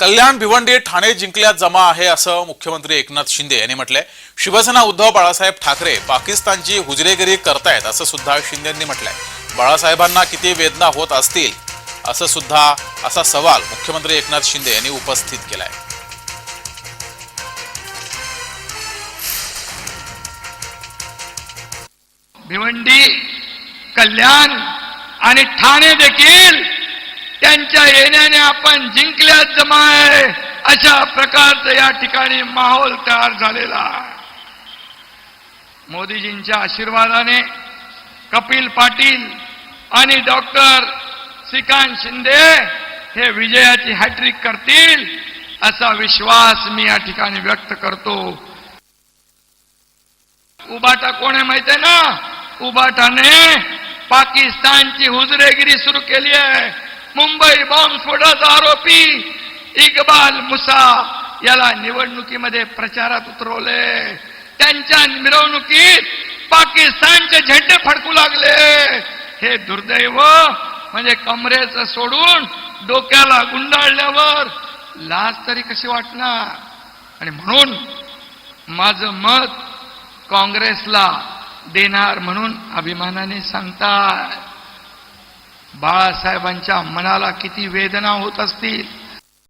कल्याण भिवंडी ठाणे जिंकल्यात जमा आहे असं मुख्यमंत्री एकनाथ शिंदे यांनी म्हटलंय. शिवसेना उद्धव बाळासाहेब ठाकरे पाकिस्तानची हुजरेगिरी करतायत असं सुद्धा शिंदेंनी म्हटलंय. बाळासाहेबांना किती वेदना होत असतील असं सुद्धा असा सवाल मुख्यमंत्री एकनाथ शिंदे यांनी उपस्थित केलाय. भिवंडी कल्याण आणि ठाणे देखील त्यांच्या येण्याने आपण जिंकल्यात जमा आहे अशा प्रकारचं या ठिकाणी माहोल तयार झालेला आहे. मोदीजींच्या आशीर्वादाने कपिल पाटील आणि डॉक्टर श्रीकांत शिंदे हे विजयाची हॅट्रिक करतील असा विश्वास मी या ठिकाणी व्यक्त करतो. उबाटा कोण आहे माहिती आहे ना? उबाटाने पाकिस्तानची हुजरेगिरी सुरू केली आहे. मुंबई बॉम्बस्फोटाचा आरोपी इक्बाल मुसा याला निवडणुकीमध्ये प्रचारात उतरवले. त्यांच्या मिरवणुकीत पाकिस्तानचे झेंडे फडकू लागले. हे दुर्दैव म्हणजे कमरेचं सोडून डोक्याला गुंडाळल्यावर लाज तरी कशी वाटणार? आणि म्हणून माझं मत काँग्रेसला देणार म्हणून अभिमानाने सांगतात. बाळासाहेबांच्या मनाला किती वेदना होत असतील?